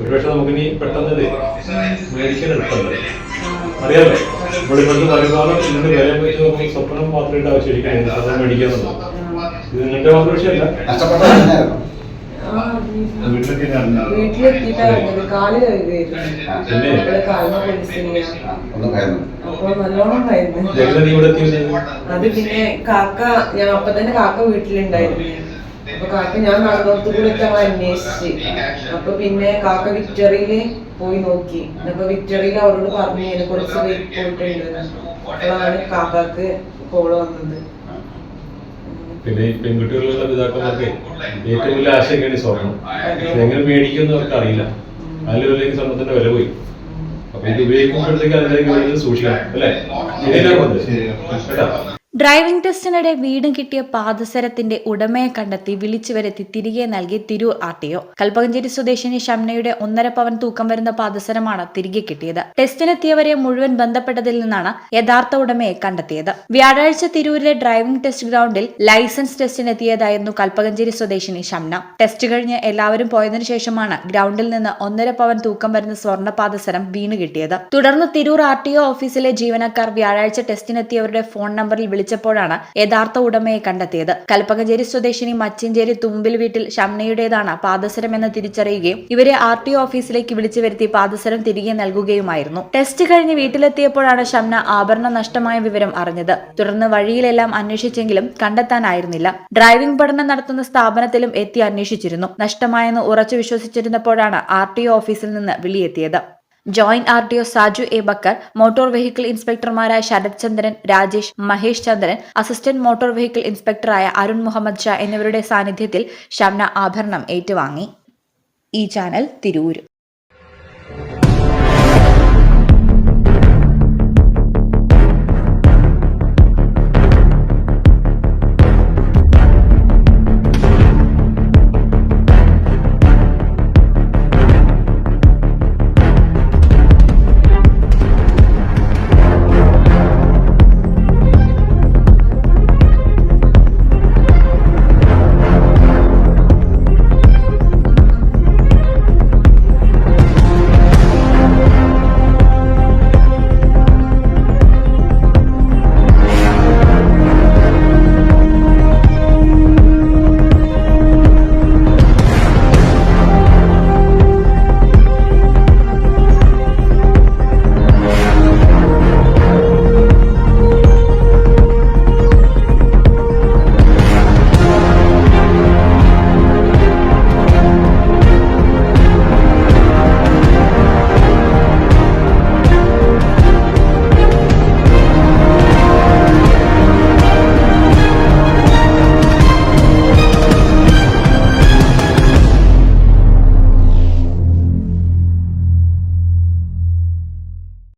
ഒരുപക്ഷെ നമുക്കിനി പെട്ടെന്ന് ഇത് മേടിക്കാൻ എളുപ്പമല്ല? അറിയാലോ ഇവിടെ ഇവിടുത്തെ വരുമാനം ഇതിന്റെ വില വെച്ച് നമുക്ക് സ്വപ്നം മാത്രമായിട്ട് ആവശ്യമിരിക്കുന്നത് മേടിക്കാന്നുള്ളത് ഇത് നിങ്ങളുടെ മാത്രം വിഷയമല്ല അത് പിന്നെ? കാക്ക ഞാൻ അപ്പൊ തന്നെ കാക്ക വീട്ടിലുണ്ടായിരുന്നു. അപ്പൊ കാക്ക ഞാൻ നടന്നോടത്ത് കൂടെ അവൻ അന്വേഷിച്ച്. അപ്പൊ പിന്നെ കാക്ക വിക്ടറിയിൽ പോയി നോക്കി. അപ്പൊ വിക്ടറിയിൽ അവരോട് പറഞ്ഞു ഇതിനെ കുറിച്ച് പോയിട്ടുണ്ട് അപ്പോഴാണ് കാക്കാക്ക് കോൾ വന്നത്. പിന്നെ ഈ പെൺകുട്ടികളുള്ള പിതാക്കന്മാർക്ക് ഏറ്റവും വലിയ ആശങ്കയാണ് സ്വർണം? എങ്ങനെ മേടിക്കുമെന്ന് അവർക്ക് അറിയില്ല. അതിലൊരു സ്വർണത്തിന്റെ വില പോയി. അപ്പൊ ഇത് ഉപയോഗിക്കുമ്പോഴത്തേക്ക് അതിലേക്ക് സൂക്ഷിക്കണം അല്ലേ? ശരിയല്ലേ? കേട്ടോ? ഡ്രൈവിംഗ് ടെസ്റ്റിനിടെ വീടും കിട്ടിയ പാദസരത്തിന്റെ ഉടമയെ കണ്ടെത്തി വിളിച്ചു വരുത്തി തിരികെ നൽകി Tirur R T O. Kalpakanchery സ്വദേശിനി ഷംനയുടെ ഒന്നര പവൻ തൂക്കം വരുന്ന പാദസരമാണ് തിരികെ കിട്ടിയത്. ടെസ്റ്റിനെത്തിയവരെ മുഴുവൻ ബന്ധപ്പെട്ടതിൽ നിന്നാണ് യഥാർത്ഥ ഉടമയെ കണ്ടെത്തിയത്. വ്യാഴാഴ്ച തിരൂരിലെ ഡ്രൈവിംഗ് ടെസ്റ്റ് ഗ്രൗണ്ടിൽ ലൈസൻസ് ടെസ്റ്റിനെത്തിയതായിരുന്നു കൽപ്പകഞ്ചേരി സ്വദേശിനി ഷംന ടെസ്റ്റ് കഴിഞ്ഞ് എല്ലാവരും പോയതിനു ശേഷമാണ് ഗ്രൗണ്ടിൽ നിന്ന് ഒന്നര പവൻ തൂക്കം വരുന്ന സ്വർണ പാദസരം വീണ് കിട്ടിയത്. തുടർന്ന് തിരൂർ ആർ ഓഫീസിലെ ജീവനക്കാർ വ്യാഴാഴ്ച ടെസ്റ്റിനെത്തിയവരുടെ ഫോൺ നമ്പറിൽ വിളിച്ചപ്പോഴാണ് യഥാർത്ഥ ഉടമയെ കണ്ടെത്തിയത്. കൽപ്പകഞ്ചേരി സ്വദേശിനി മച്ചിഞ്ചേരി തുമ്പിൽ വീട്ടിൽ ഷംനയുടേതാണ് പാദസരം എന്ന് തിരിച്ചറിയുകയും ഇവരെ ആർ ടി ഓഫീസിലേക്ക് വിളിച്ചു വരുത്തി പാദസരം തിരികെ നൽകുകയുമായിരുന്നു. ടെസ്റ്റ് കഴിഞ്ഞ് വീട്ടിലെത്തിയപ്പോഴാണ് ഷംന ആഭരണ നഷ്ടമായ വിവരം അറിഞ്ഞത്. തുടർന്ന് വഴിയിലെല്ലാം അന്വേഷിച്ചെങ്കിലും കണ്ടെത്താനായിരുന്നില്ല. ഡ്രൈവിംഗ് പഠനം നടത്തുന്ന സ്ഥാപനത്തിലും എത്തി അന്വേഷിച്ചിരുന്നു. നഷ്ടമായെന്ന് ഉറച്ചു വിശ്വസിച്ചിരുന്നപ്പോഴാണ് ആർ ടി ഓഫീസിൽ നിന്ന് വിളിയെത്തിയത്. Joint R D O Saju A Bakkar motor vehicle ഇൻസ്പെക്ടർമാരായ Sarath Chandran Rajesh Mahesh Chandran assistant motor vehicle ഇൻസ്പെക്ടറായ Arun Muhammad Shah എന്നിവരുടെ സാന്നിധ്യത്തിൽ ഷംന ആഭരണം ഏറ്റുവാങ്ങി. ഈ ചാനൽ തിരൂർ.